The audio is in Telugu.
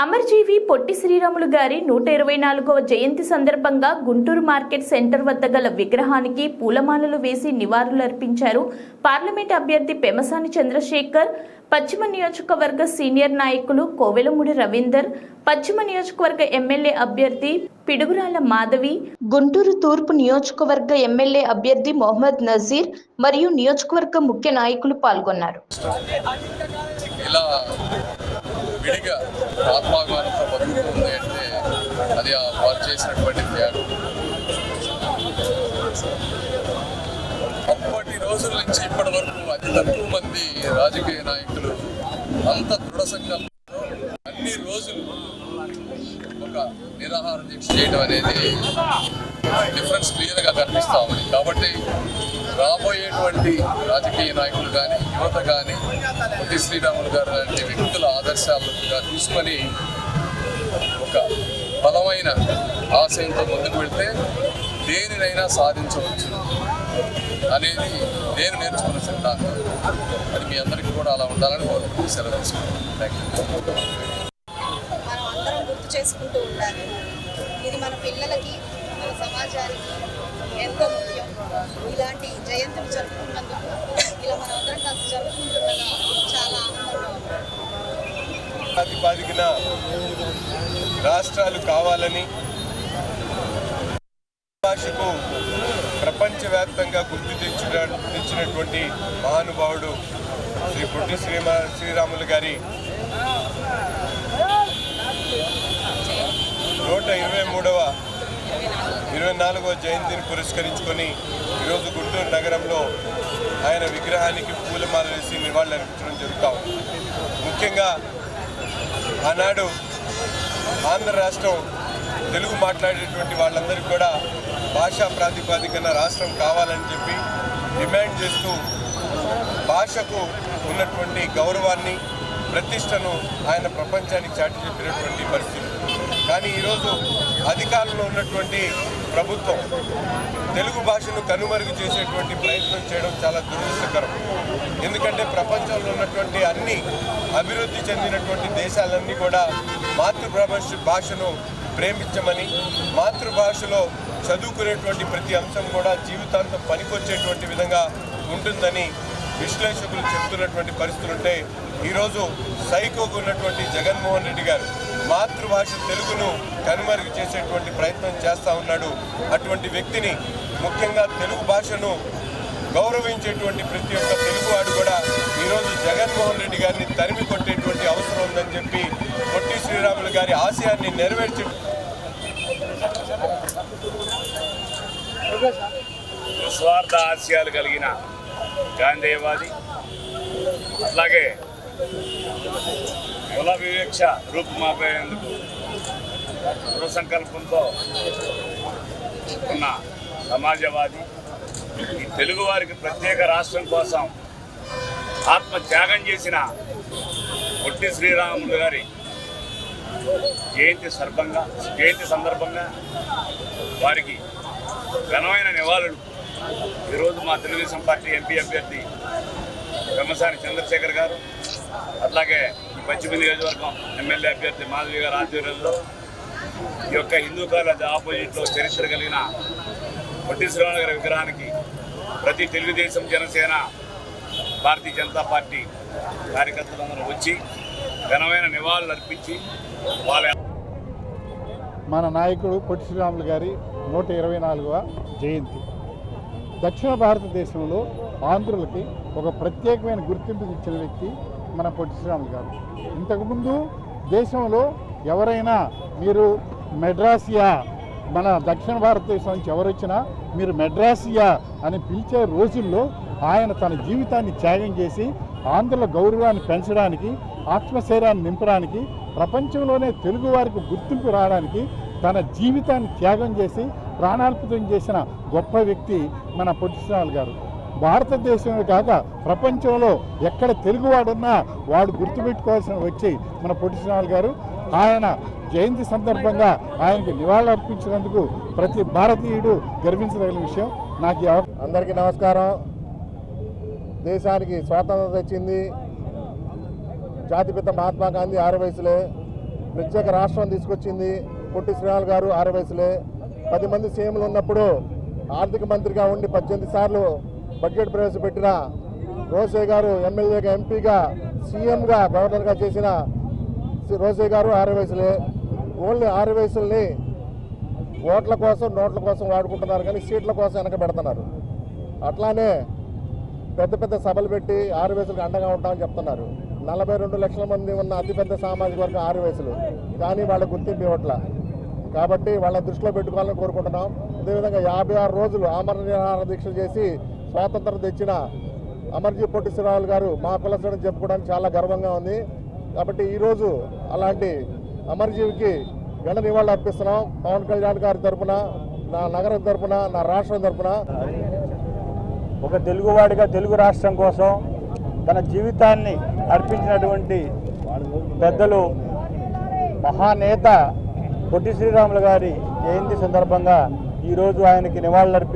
అమర్జీవి పొట్టి శ్రీరాములు గారి నూట ఇరవై నాలుగవ జయంతి సందర్భంగా గుంటూరు మార్కెట్ సెంటర్ వద్ద గల విగ్రహానికి పూలమాలలు వేసి నివాళులర్పించారు. పార్లమెంట్ అభ్యర్థి పెమసాని చంద్రశేఖర్ పశ్చిమ నియోజకవర్గ సీనియర్ నాయకులు కోవెలముడి రవీందర్ పశ్చిమ నియోజకవర్గ ఎమ్మెల్యే అభ్యర్థి పిడుగురాల మాధవి గుంటూరు తూర్పు నియోజకవర్గ ఎమ్మెల్యే అభ్యర్థి మొహమ్మద్ నజీర్ మరియు నియోజకవర్గ ముఖ్య నాయకులు పాల్గొన్నారు. విడిగా ఆత్మాభిమానంతో బతుకుతుంది అంటే అది ఆ వారు చేసినటువంటి త్యాగం. అప్పటి రోజుల నుంచి ఇప్పటి వరకు అతి తక్కువ మంది రాజకీయ నాయకులు అంత దృఢ సంకల్పం ఒక నిరాహార దీక్ష చేయడం అనేది డిఫరెన్స్ క్లియర్గా కనిపిస్తా ఉంది. కాబట్టి రాబోయేటువంటి రాజకీయ నాయకులు కానీ యువత కానీ పొట్టి శ్రీరాములు గారు లాంటి వ్యక్తుల ఆదర్శాలుగా తీసుకొని ఒక బలమైన ఆశయంతో ముందుకు వెళ్తే దేనినైనా సాధించవచ్చు అనేది నేను నేర్చుకున్న సిద్ధాంతం. అది మీ అందరికీ కూడా అలా ఉండాలని కోరుకుంటూ సెలవు తీసుకుంటాను థ్యాంక్ యూ చేసుకుంటూ ఉండాలి. ఇది మన పిల్లలకి మన సమాజానికి ఎంతో ముఖ్యం. ఇలాంటి జయంతులు జరుపుకున్నందుకు ఇలా మన అందరం కలిసి జరుపుకుంటుండగా చాలా ఆనందంగా ఉంది. ప్రాతిపాదికన రాష్ట్రాలు కావాలని భాషకు ప్రపంచవ్యాప్తంగా గుర్తు తెచ్చిన తెచ్చినటువంటి మహానుభావుడు శ్రీ పుట్టి శ్రీమా శ్రీరాములు గారి గుంట ఇరవై మూడవ ఇరవై నాలుగవ జయంతిని పురస్కరించుకొని ఈరోజు గుంటూరు నగరంలో ఆయన విగ్రహానికి పూలమాల వేసి నివాళులర్పించడం జరుగుతూ ఉంది. ముఖ్యంగా ఆనాడు ఆంధ్ర రాష్ట్రం తెలుగు మాట్లాడేటువంటి వాళ్ళందరికీ కూడా భాషా ప్రాతిపాదికన రాష్ట్రం కావాలని చెప్పి డిమాండ్ చేస్తూ భాషకు ఉన్నటువంటి గౌరవాన్ని ప్రతిష్టను ఆయన ప్రపంచానికి చాటి చెప్పినటువంటి పరిస్థితి. కానీ ఈరోజు అధికారంలో ఉన్నటువంటి ప్రభుత్వం తెలుగు భాషను కనుమరుగు చేసేటువంటి ప్రయత్నం చేయడం చాలా దురదృష్టకరం. ఎందుకంటే ప్రపంచంలో ఉన్నటువంటి అన్ని అభివృద్ధి చెందినటువంటి దేశాలన్నీ కూడా మాతృభాష భాషను ప్రేమించమని మాతృభాషలో చదువుకునేటువంటి ప్రతి అంశం కూడా జీవితాంతం పనికొచ్చేటువంటి విధంగా ఉంటుందని విశ్లేషకులు చెప్తున్నటువంటి పరిస్థితులు ఉంటే ఈరోజు సైకోకు ఉన్నటువంటి జగన్మోహన్ రెడ్డి గారు మాతృభాష తెలుగును కనుమరుగు చేసేటువంటి ప్రయత్నం చేస్తూ ఉన్నాడు. అటువంటి వ్యక్తిని ముఖ్యంగా తెలుగు భాషను గౌరవించేటువంటి ప్రతి ఒక్క తెలుగువాడు కూడా ఈరోజు జగన్మోహన్ రెడ్డి గారిని తరిమి కొట్టేటువంటి అవసరం ఉందని చెప్పి పొట్టి శ్రీరాములు గారి ఆశయాన్ని నెరవేర్చే నిస్వార్థ ఆశయాలు కలిగిన గాంధేయవాది అలాగే కుల వివక్ష రూపుమాపేందుకు దృఢ సంకల్పంతో ఉన్న సమాజవాది ఈ తెలుగువారికి ప్రత్యేక రాష్ట్రం కోసం ఆత్మ త్యాగం చేసిన పొట్టి శ్రీరాములు గారి జయంతి సర్భంగా జయంతి సందర్భంగా వారికి ఘనమైన నివాళులు. ఈరోజు మా తెలుగుదేశం పార్టీ ఎంపీ అభ్యర్థి బ్రహ్మసాని చంద్రశేఖర్ గారు అట్లాగే పశ్చిమ నియోజకవర్గం ఎమ్మెల్యే అభ్యర్థి మాధవి గారి ఆధ్వర్యంలో ఈ యొక్క హిందూ కాలేజ్ ఆపోజిట్లో చరిత్ర కలిగిన పొట్టి శ్రీరాములు గారి విగ్రహానికి ప్రతి తెలుగుదేశం జనసేన భారతీయ జనతా పార్టీ కార్యకర్తలందరూ వచ్చి ఘనమైన నివాళులు అర్పించి వాళ్ళ మన నాయకుడు పొట్టి శ్రీరాములు గారి నూట ఇరవై నాలుగవ జయంతి. దక్షిణ భారతదేశంలో ఆంధ్రులకి ఒక ప్రత్యేకమైన గుర్తింపు ఇచ్చిన వ్యక్తి మన పొట్టి శ్రీరాములు గారు. ఇంతకుముందు దేశంలో ఎవరైనా మీరు మెడ్రాసియా మన దక్షిణ భారతదేశం నుంచి ఎవరు వచ్చినా మీరు మెడ్రాసియా అని పిలిచే రోజుల్లో ఆయన తన జీవితాన్ని త్యాగం చేసి ఆంధ్రుల గౌరవాన్ని పెంచడానికి ఆత్మశైర్యాన్ని నింపడానికి ప్రపంచంలోనే తెలుగు వారికి గుర్తింపు రావడానికి తన జీవితాన్ని త్యాగం చేసి ప్రాణార్పితం చేసిన గొప్ప వ్యక్తి మన పొట్టి గారు. భారతదేశమే కాక ప్రపంచంలో ఎక్కడ తెలుగువాడున్నా వాడు గుర్తుపెట్టుకోవాల్సిన వచ్చి మన పొట్టి గారు. ఆయన జయంతి సందర్భంగా ఆయనకి నివాళులు అర్పించినందుకు ప్రతి భారతీయుడు గర్వించదగిన విషయం. నాకు అందరికీ నమస్కారం. దేశానికి స్వాతంత్రం తెచ్చింది. జాతిపిత మహాత్మా గాంధీ ఆరు వయసులే. ప్రత్యేక రాష్ట్రం తీసుకొచ్చింది పొట్టి శ్రీనాథ్ గారు ఆరు వయసులే. పది మంది సీఎంలు ఉన్నప్పుడు ఆర్థిక మంత్రిగా ఉండి పద్దెనిమిది సార్లు బడ్జెట్ ప్రవేశపెట్టిన రోసే గారు ఎమ్మెల్యేగా ఎంపీగా సీఎంగా గవర్నర్గా చేసిన రోసే గారు ఆరు వయసులే. ఓన్లీ ఆరు వయసుల్ని ఓట్ల కోసం నోట్ల కోసం వాడుకుంటున్నారు కానీ సీట్ల కోసం వెనక పెడుతున్నారు అట్లానే పెద్ద పెద్ద సభలు పెట్టి ఆరు వయసులకు అండగా ఉంటామని చెప్తున్నారు. నలభై రెండు లక్షల మంది ఉన్న అతిపెద్ద సామాజిక వర్గం ఆరు వయసులు. కానీ వాళ్ళ గుర్తింపు ఇవ్వట్ల. కాబట్టి వాళ్ళ దృష్టిలో పెట్టుకోవాలని కోరుకుంటున్నాం. అదేవిధంగా యాభై ఆరు రోజులు ఆమరణ నిరాహార దీక్షలు చేసి స్వాతంత్రం తెచ్చిన అమర్జీ పొట్టి శ్రీరాములు గారు మా కులసుని చెప్పుకోవడానికి చాలా గర్వంగా ఉంది. కాబట్టి ఈరోజు అలాంటి అమర్జీవికి ఘన నివాళులు అర్పిస్తున్నాం. పవన్ కళ్యాణ్ గారి తరఫున నా నగరం తరపున నా రాష్ట్రం తరపున. ఒక తెలుగువాడిగా తెలుగు రాష్ట్రం కోసం తన జీవితాన్ని అర్పించినటువంటి పెద్దలు మహానేత పొట్టి శ్రీరాములు గారి జయంతి సందర్భంగా ఈరోజు ఆయనకి నివాళులర్పి